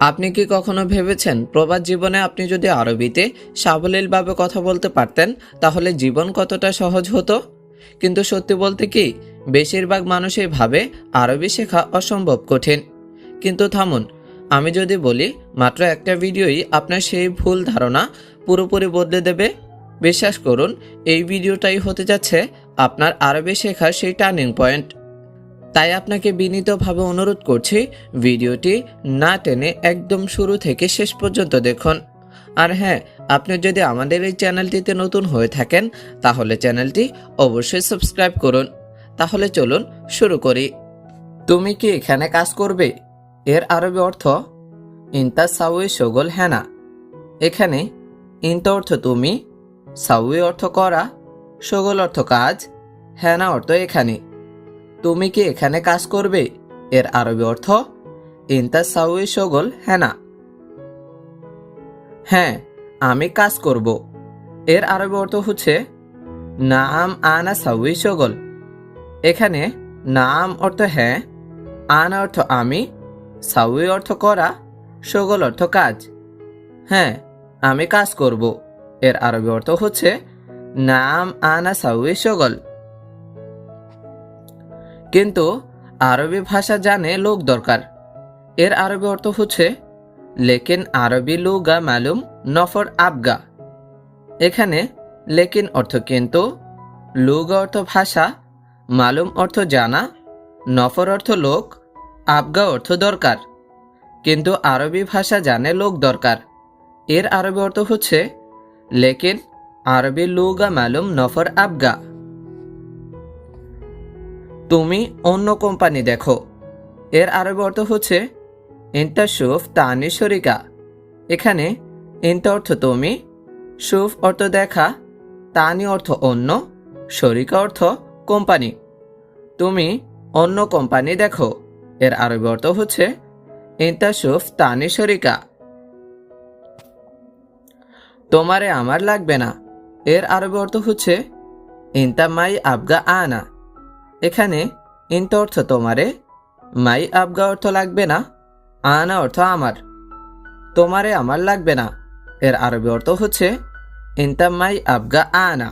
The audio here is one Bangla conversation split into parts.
আপনি কি কখনো ভেবেছেন প্রবাস জীবনে আপনি যদি আরবিতে সাবলীলভাবে কথা বলতে পারতেন, তাহলে জীবন কতটা সহজ হতো? কিন্তু সত্যি বলতে কি, বেশিরভাগ মানুষই ভাবে আরবি শেখা অসম্ভব কঠিন। কিন্তু থামুন, আমি যদি বলি, মাত্র একটা ভিডিওই আপনার সেই ভুল ধারণা পুরোপুরি বদলে দেবে? বিশ্বাস করুন, এই ভিডিওটাই হতে যাচ্ছে আপনার আরবি শেখার সেই টার্নিং পয়েন্ট। তাই আপনাকে বিনীতভাবে অনুরোধ করছি, ভিডিওটি না টেনে একদম শুরু থেকে শেষ পর্যন্ত দেখুন। আর হ্যাঁ আপনি যদি আমাদের এই চ্যানেলটিতে নতুন হয়ে থাকেন, তাহলে চ্যানেলটি অবশ্যই সাবস্ক্রাইব করুন। তাহলে চলুন শুরু করি। তুমি কি এখানে কাজ করবে? এর আরবি অর্থ, ইন্তা সাউই সগল হ্যানা এখানে, ইন্তা অর্থ তুমি, সাউই অর্থ করা সগল অর্থ কাজ হ্যানা অর্থ এখানে। তুমি কি এখানে কাজ করবে? এর আরবি অর্থ, ইন্তা সাউই সগল হ্যানা হ্যাঁ আমি কাজ করব। এর আরবি অর্থ হচ্ছে, নাম আনা সাউই সগল এখানে, নাম অর্থ হ্যাঁ আনা অর্থ আমি, সাউই অর্থ করা সগল অর্থ কাজ। হ্যাঁ আমি কাজ করব। এর আরবি অর্থ হচ্ছে, নাম আনা সাউই সগল কিন্তু আরবি ভাষা জানে লোক দরকার। এর আরবি অর্থ হচ্ছে, লেকিন আরবি লুগা মালুম নফর আবগা। এখানে লেকিন অর্থ কিন্তু, লুগা অর্থ ভাষা, মালুম অর্থ জানা, নফর অর্থ লোক, আবগা অর্থ দরকার। কিন্তু আরবি ভাষা জানে লোক দরকার। এর আরবি অর্থ হচ্ছে, লেকিন আরবি লুগা মালুম নফর আবগা। তুমি অন্য কোম্পানি দেখো। এর আরবি অর্থ হচ্ছে ইন্টা সুফ তানি শরিকা। এখানে ইন্টা অর্থ তুমি সুফ অর্থ দেখা, তানি অর্থ অন্য, শরিকা অর্থ কোম্পানি। তুমি অন্য কোম্পানি দেখো। এর আরবি অর্থ হচ্ছে ইন্টা সুফ তানি শরিকা। তোমারে আমার লাগবে না। এর আরবি অর্থ হচ্ছে ইন্তা মাই আবগা আনা। এখানে ইন্ট অর্থ তোমারে মাই আবগা অর্থ লাগবে না আনা অর্থ আমার, তোমারে আমার লাগবে না। এর আরবি অর্থ হচ্ছে ইন্তা মাই আবগা আনা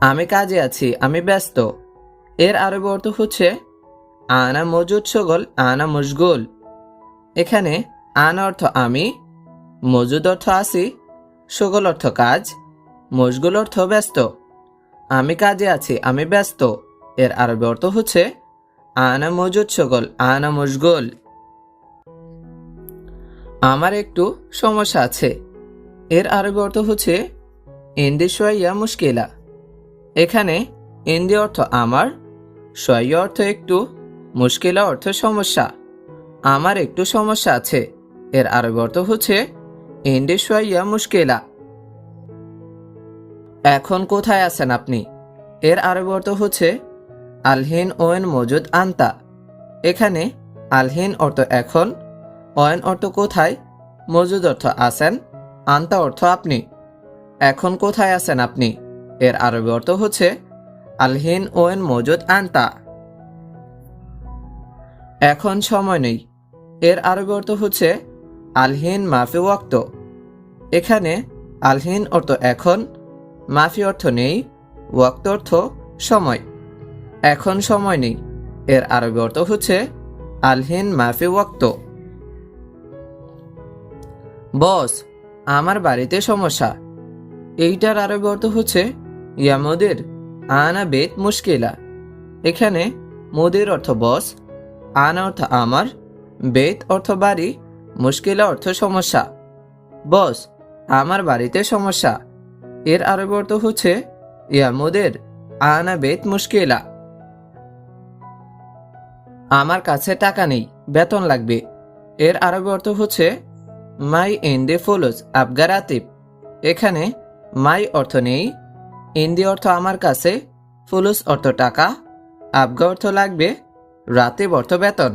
আমি কাজে আছি, আমি ব্যস্ত। এর আরবি অর্থ হচ্ছে আনা মজুদ সগল আনা মশগুল। এখানে আনা অর্থ আমি, মজুদ অর্থ আছি সগল অর্থ কাজ, মশগুল অর্থ ব্যস্ত। আমি কাজে আছি, আমি ব্যস্ত। এর আরবি অর্থ হচ্ছে, আনা মজুদ সকল আনা মশগুল। আমার একটু সমস্যা আছে। এর আরবি অর্থ হচ্ছে, ইন্দি সোয়াইয়া মুশকিলা। এখানে ইন্দি অর্থ আমার, সোয়াইয়া অর্থ একটু, মুশকিলা অর্থ সমস্যা। আমার একটু সমস্যা আছে। এর আরবি অর্থ হচ্ছে, ইন্দি সোয়াইয়া মুশকিলা। এখন কোথায় আছেন আপনি? এর আরবি অর্থ হচ্ছে আলহিন ওয়েন মজুদ আন্তা। এখানে আলহিন অর্থ এখন, ওয়েন অর্থ কোথায়, মজুদ অর্থ আছেন, আন্তা অর্থ আপনি। এখন কোথায় আছেন আপনি? এর আরবি অর্থ হচ্ছে আলহিন ওয়েন মজুদ আন্তা। এখন সময় নেই। এর আরবি অর্থ হচ্ছে আলহিন মাফি ওয়াক্ত। এখানে আলহিন অর্থ এখন মাফি অর্থ নেই, ওয়াক্ত অর্থ সময়। এখন সময় নেই। এর আরবি অর্থ হচ্ছে আলহিন মাফি ওয়াক্ত। বস, আমার বাড়িতে সমস্যা। এইটার আরবি অর্থ হচ্ছে ইয়ামদের আনা বেত মুশকিলা। এখানে মোদের অর্থ বস, আনা অর্থ আমার, বেত অর্থ বাড়ি, মুশকিলা অর্থ সমস্যা। বস, আমার বাড়িতে সমস্যা। এর আরবি অর্থ হচ্ছে ইয়ামুদের আনা বেত মুশকিলা। আমার কাছে টাকা নেই, বেতন লাগবে। এর আরবি অর্থ হচ্ছে মাই ইন্দি ফুলুস আবগা রাতিব এখানে মাই অর্থ নেই ইন্দি অর্থ আমার কাছে ফুলুস অর্থ টাকা আবগা অর্থ লাগবে, রাতিব অর্থ বেতন।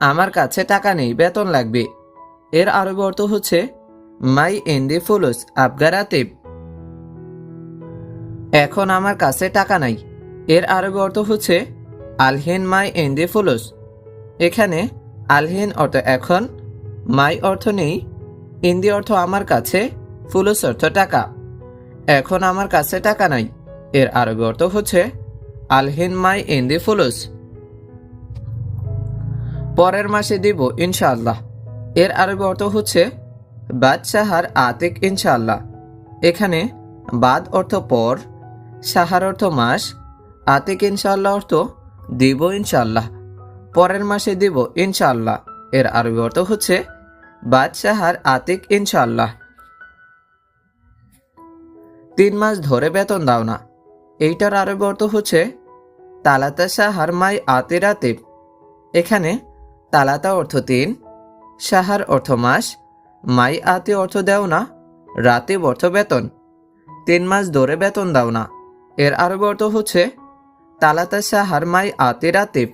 আমার কাছে টাকা নেই, বেতন লাগবে। এর আরবি অর্থ হচ্ছে মাই ইন্দি ফুলুস আবগা রাতিব এখন আমার কাছে টাকা নাই। এর আরবি অর্থ হচ্ছে, আলহেন মাই ইন্দি ফুলুস। এখানে, আলহেন অর্থ এখন, মাই অর্থ নেই ইন্দি অর্থ আমার কাছে, ফুলুস অর্থ টাকা। এখন আমার কাছে টাকা নাই। এর আরবি অর্থ হচ্ছে, আলহেন মাই ইন্দি ফুলুস। পরের মাসে দিব, ইনশাআল্লাহ। এর আরবি অর্থ হচ্ছে, বাদশাহার আতিক ইনশাআল্লাহ। এখানে, বাদ অর্থ পর সাহার অর্থ মাস, আতিক ইনশাল্লাহ অর্থ দিব ইনশাল্লাহ পরের মাসে দিব ইনশাল্লাহ এর আরবি অর্থ হচ্ছে বাদশাহার আতিক ইনশাল্লাহ তিন মাস ধরে বেতন দাও না। এইটার আরবি অর্থ হচ্ছে তালাতা সাহার মাই আতে রাতিব এখানে তালাতা অর্থ তিন, সাহার অর্থ মাস, মাই আতে অর্থ দেও না, রাতিব অর্থ বেতন। তিন মাস ধরে বেতন দাও না। এর আরবি অর্থ হচ্ছে তালাতা সাহার মাই আতে রাতিব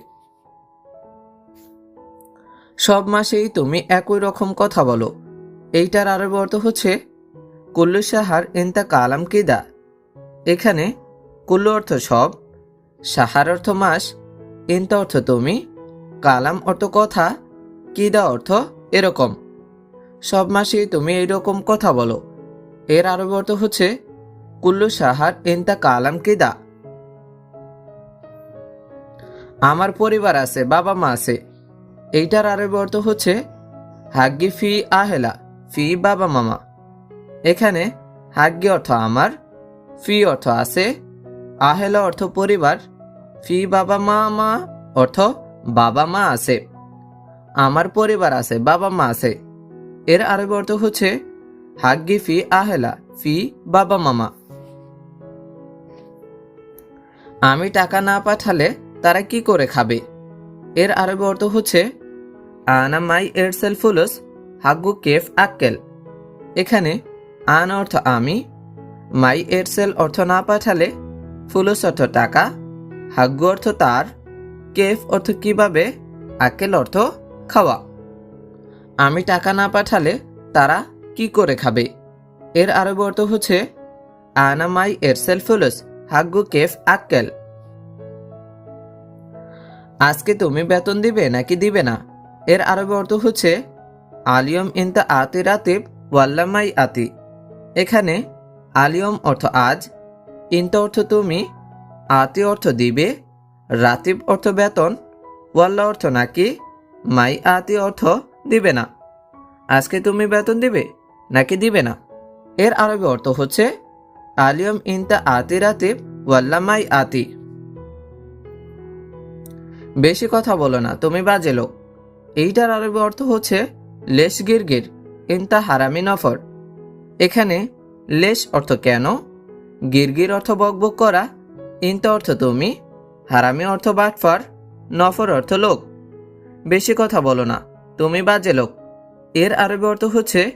সব মাসেই তুমি একই রকম কথা বলো। এইটার আরবি অর্থ হচ্ছে কুল্লু সাহার ইন্তা কালাম কিদা। এখানে কুল্লু অর্থ সব, সাহার অর্থ মাস, ইন্তা অর্থ তুমি, কালাম অর্থ কথা, কিদা অর্থ এরকম। সব মাসেই তুমি এইরকম কথা বলো। এর আরবি অর্থ হচ্ছে কুল্লু সাহার ইন্তা কালাম কিদা? আমার পরিবার আছে, বাবা মা আছে। এইটার আরবি অর্থ হচ্ছে, হাগ্গি ফি আহেলা, ফি বাবা মামা। এখানে, হাগ্গি অর্থ আমার, ফি অর্থ আছে, আহেলা অর্থ পরিবার, ফি বাবা মা মা অর্থ বাবা মা আছে। আমার পরিবার আছে, বাবা মা আছে। এর আরবি অর্থ হচ্ছে, হাগ্গি ফি আহেলা, ফি বাবা মামা। আমি টাকা না পাঠালে তারা কি করে খাবে? এর আরবি অর্থ হচ্ছে, আনা মাই এরসেল ফুলুস হাগ্গু কেফ আক্কেল। এখানে, আন অর্থ আমি মাই এরসেল অর্থ না পাঠালে, ফুলুস অর্থ টাকা হাগ্গু অর্থ তার কেফ অর্থ কীভাবে আক্কেল অর্থ খাওয়া আমি টাকা না পাঠালে তারা কি করে খাবে? এর আরবি অর্থ হচ্ছে, আনা মাই এরসেল ফুলুস হাগ্গু কেফ আক্কেল। আজকে তুমি বেতন দিবে নাকি দিবে না? এর আরবি অর্থ হচ্ছে, আলিয়ম ইনতা আতি রাতিব ওয়াল্লামাই আতি। এখানে, আলিয়ম অর্থ আজ, ইনতা অর্থ তুমি, আতি অর্থ দিবে, রাতিব অর্থ বেতন, ওয়াল্লা অর্থ নাকি, মাই আতি অর্থ দিবে না। আজকে তুমি বেতন দিবে নাকি দিবে না? এর আরবি অর্থ হচ্ছে আলিয়ম ইনতা আতি রাতিব ওয়াল্লামাই আতি। বেশি কথা বলো না, তুমি বাজে লোক। এইটার আরবি অর্থ হচ্ছে লেশ গিরগির, ইনতা হারামি নফর। এখানে লেশ অর্থ কেন, গিরগির অর্থ বকবক করা, ইনতা অর্থ তুমি, হারামি অর্থ বাটফার, নফর অর্থ লোক। বেশি কথা বলো না, তুমি বাজে লোক। এর আরবি অর্থ হচ্ছে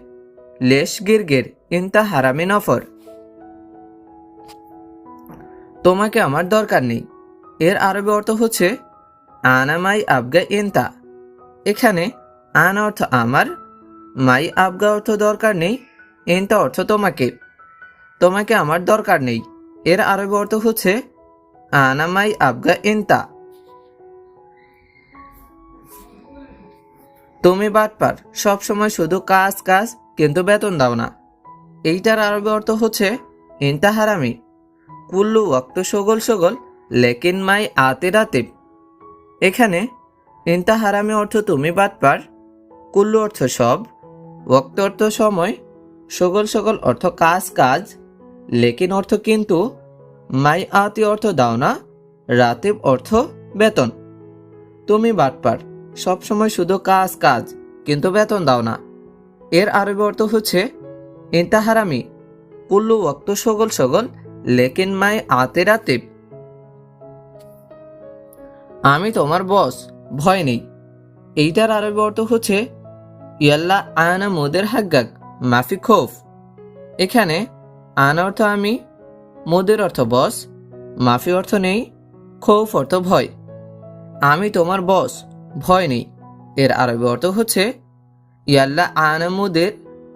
লেশ গিরগির, ইনতা হারামি নফর। তোমাকে আমার দরকার নেই। এর আরবি অর্থ হচ্ছে আনামাই আবগা ইনতা। এখানে, আন অর্থ আমার, মাই আবগা অর্থ দরকার নেই, ইনতা অর্থ তোমাকে। তোমাকে আমার দরকার নেই। এর আরবি অর্থ হচ্ছে আনামাই আবগা ইনতা। তুমি বাটপার সবসময় শুধু কাজ কাজ, কিন্তু বেতন দাও না। এইটার আরবি অর্থ হচ্ছে, ইনতা হারামি। কুল্লু ওয়াক্ত সগল সগল, লেকিন মাই আতে রাতিব এখানে ইন্তা হারামি অর্থ তুমি বাটপার কুল্লু অর্থ সব ওক্ত অর্থ সময়, সগল সগল অর্থ কাজ কাজ, লেকিন অর্থ কিন্তু, মাই আতি অর্থ দাও না রাতিব অর্থ বেতন। তুমি বাটপার সবসময় শুধু কাজ কাজ, কিন্তু বেতন দাও না। এর আরবি অর্থ হচ্ছে ইন্তা হারামি কুল্লু ওক্ত সগল সগল লেকিন মাই আতে রাতিব আমি তোমার বস, ভয় নেই। এইটার আরবি অর্থ হচ্ছে, ইয়াল্লা আনা মোদের হাগ্গাক মাফি খোফ। এখানে আন অর্থ আমি, মোদের অর্থ বস, মাফি অর্থ নেই, খৌফ অর্থ ভয়। আমি তোমার বস, ভয় নেই। এর আরবি অর্থ হচ্ছে, ইয়াল্লা আনা মোদের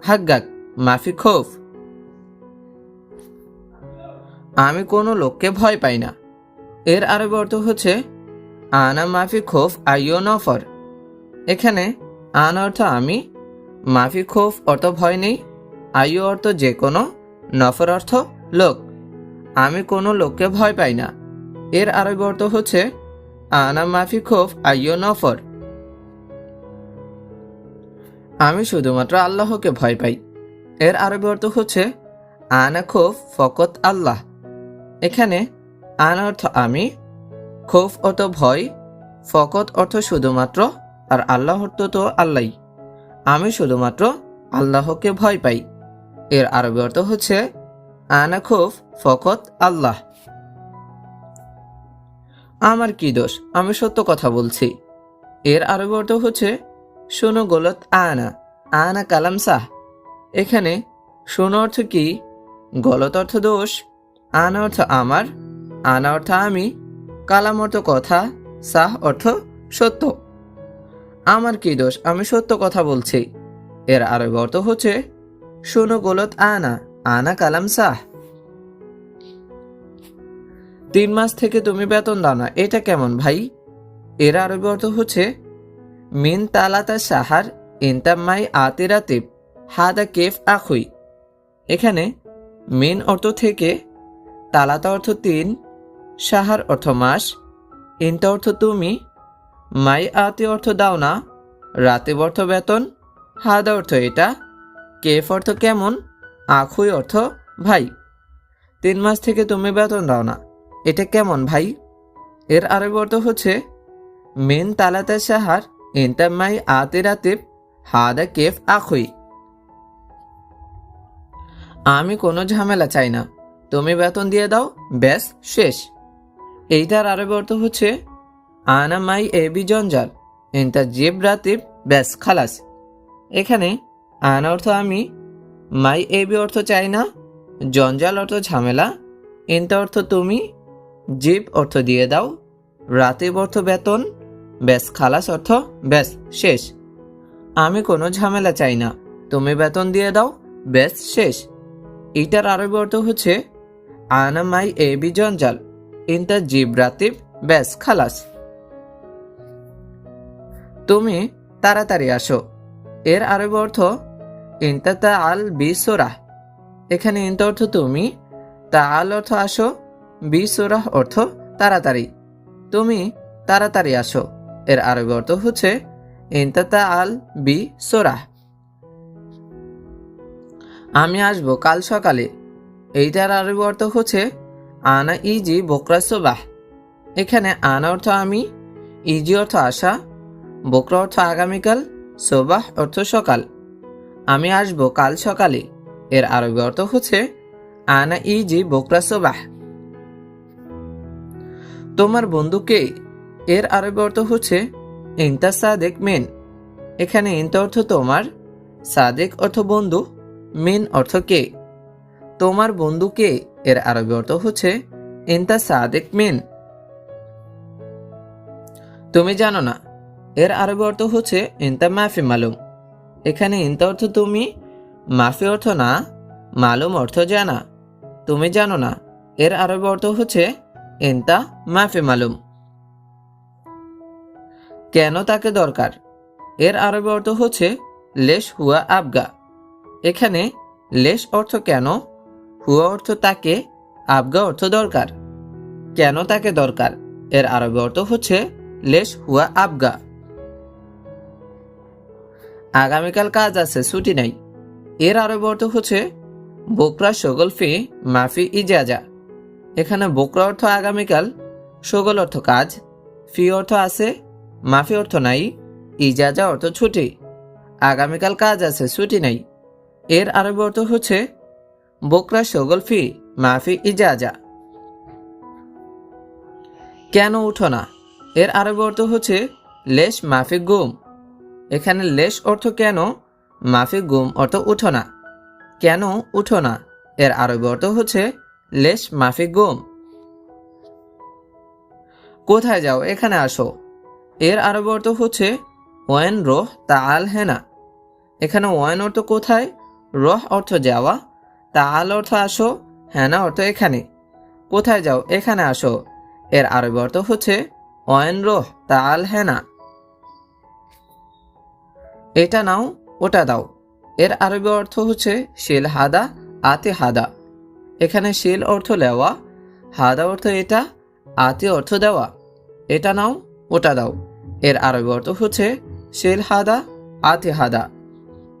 হাগ্গাক মাফি খোফ। আমি কোনো লোককে ভয় পাই না। এর আরবি অর্থ হচ্ছে, আনা মাফি খোফ আইও নফর। এখানে, আন অর্থ আমি, মাফি খোফ অর্থ ভয় নেই আয়ু অর্থ যে কোনো, নফর অর্থ লোক। আমি কোনো লোককে ভয় পাই না। এর আরবি অর্থ হচ্ছে, আনা মাফি খোফ আইও নফর। আমি শুধুমাত্র আল্লাহকে ভয় পাই। এর আরবি অর্থ হচ্ছে, আনা খোফ ফকত আল্লাহ। এখানে আন অর্থ আমি, খোফ অর্থ ভয়, ফকত অর্থ শুধুমাত্র, আর আল্লাহ অর্থ তো আল্লাহ আমি শুধুমাত্র আল্লাহকে ভয় পাই। এর আরবি অর্থ হচ্ছে, আনা খোফ, ফকত, আল্লাহ। আমার কি দোষ? আমি সত্য কথা বলছি। এর আরবি অর্থ হচ্ছে, শোনো গলত আনা আনা কালাম সাহ। এখানে শোনো অর্থ কি? গলত অর্থ দোষ আনা অর্থ আমার, আনা অর্থ আমি, কালাম অর্থ কথা, সাহ অর্থ সত্য। আমার কি দোষ? আমি সত্য কথা বলছি। এর আরবি অর্থ হচ্ছে, শোনো গলত আনা আনা কালাম সাহ। তিন মাস থেকে তুমি বেতন দাও না, এটা কেমন ভাই? এর আরবি অর্থ হচ্ছে, মিন তালাতা সাহার ইন্তাম্মাই আতিরাতিব, হাদা কেফ আখুই। এখানে মিন অর্থ থেকে তালাতা অর্থ তিন, সাহার অর্থ মাস, ইন্তা অর্থ তুমি মাই আতি অর্থ দাও না রাতে অর্থ বেতন, হাদা অর্থ এটা, কেফ অর্থ কেমন, আখুই অর্থ ভাই। তিন মাস থেকে তুমি বেতন দাও না, এটা কেমন ভাই? এর আরবি অর্থ হচ্ছে, মেন তালাতা সাহার ইন্তামাই আতে রাতিব, হাদা কেফ আখুই। আমি কোনো ঝামেলা চাই না। তুমি বেতন দিয়ে দাও, ব্যাস, শেষ। এইটার আরবি অর্থ হচ্ছে, আনা মাই এবি জঞ্জাল, ইন্তা জিব রাতিব, ব্যাস, খালাস। এখানে, আনা অর্থ আমি, মাই এবি অর্থ চাই না, জঞ্জাল অর্থ ঝামেলা, ইন্তা অর্থ তুমি, জিব অর্থ দিয়ে দাও, রাতিব অর্থ বেতন, ব্যাস, খালাস অর্থ, ব্যাস, শেষ। আমি কোনো ঝামেলা চাই না, তুমি বেতন দিয়ে দাও, ব্যাস, শেষ। এটার আরবি অর্থ হচ্ছে আনা মাই এবি জঞ্জাল, ইন্তা জিব রাতিব ব্যাস খালাস। তুমি তাড়াতাড়ি আসো। এর আরবি অর্থ, ইন্তা তা আল বি সোরাহ এখানে ইন্তা অর্থ তুমি তা আল অর্থ আসো, বি সোরাহ অর্থ তাড়াতাড়ি। তুমি তাড়াতাড়ি আসো। এর আরবি অর্থ হচ্ছে, ইন্তা তা আল বি সোরাহ আমি আসব কাল সকালে। এইটার আরবি অর্থ হচ্ছে, আনা ইজি বকরা সোবাহ। এখানে আনা অর্থ আমি, ইজি অর্থ আসা বকরা অর্থ আগামীকাল, সোবাহ অর্থ সকাল। আমি আসব কাল সকালে। এর আরবি অর্থ হচ্ছে, আনা ইজি বকরা সোবাহ। তোমার বন্ধুকে এর আরবি অর্থ হচ্ছে, ইন্তা সাদেক মেন। এখানে ইন্তা অর্থ তোমার, সাদেক অর্থ বন্ধু, মেন অর্থ কে? তোমার বন্ধুকে এর আরবি অর্থ হচ্ছে ইন্তা সাদেক মেন। তুমি জানো না, এর আরবি অর্থ হচ্ছে ইন্তা মাফি মালুম। এখানে ইন্তা অর্থ তুমি, মাফি অর্থ না, মালুম অর্থ জানা। তুমি জানো না, এর আরবি অর্থ হচ্ছে ইন্তা মাফি মালুম। কেন তাকে দরকার? এর আরবি অর্থ হচ্ছে লেশ হুয়া আবগা। এখানে লেশ অর্থ কেন হুয়া অর্থ তাকে, আবগা অর্থ দরকার। কেন তাকে দরকার? এর আরবি অর্থ হচ্ছে, লেশ হুয়া আবগা। আগামীকাল কাজ আছে, ছুটি নাই। এর আরবি অর্থ হচ্ছে, বোকরা সগল ফি মাফি ইজাজা। এখানে বোকরা অর্থ আগামীকাল, সগল অর্থ কাজ, ফি অর্থ আছে, মাফি অর্থ নাই, ইজাজা অর্থ ছুটি। আগামীকাল কাজ আছে, ছুটি নাই। এর আরবি অর্থ হচ্ছে বোকরা সগল ফি, মাফি ইজাজা। কেন উঠো না? এর আরবি অর্থ হচ্ছে, লেশ মাফি গুম। এখানে লেশ অর্থ কেন, মাফি গুম অর্থ উঠো না। কেন উঠো না? এর আরবি অর্থ হচ্ছে, লেশ মাফি গুম। কোথায় যাও? এখানে আসো। এর আরবি অর্থ হচ্ছে ওয়েন রোহ তা আল হেনা। এখানে ওয়েন অর্থ কোথায়? রহ অর্থ যাওয়া তা আল অর্থ আসো। হেনা অর্থ এখানে। কোথায় যাও? এখানে আসো। এর আরবি অর্থ হচ্ছে, অয়েন রোহ তা আল হেনা। এটা নাও, ওটা দাও। এর আরবি অর্থ হচ্ছে, শিল হাদা, আতে হাদা। এখানে শিল অর্থ লেওয়া, হাদা অর্থ এটা, আতে অর্থ দেওয়া। এটা নাও, ওটা দাও। এর আরবি অর্থ হচ্ছে, শিল হাদা, আতে হাদা।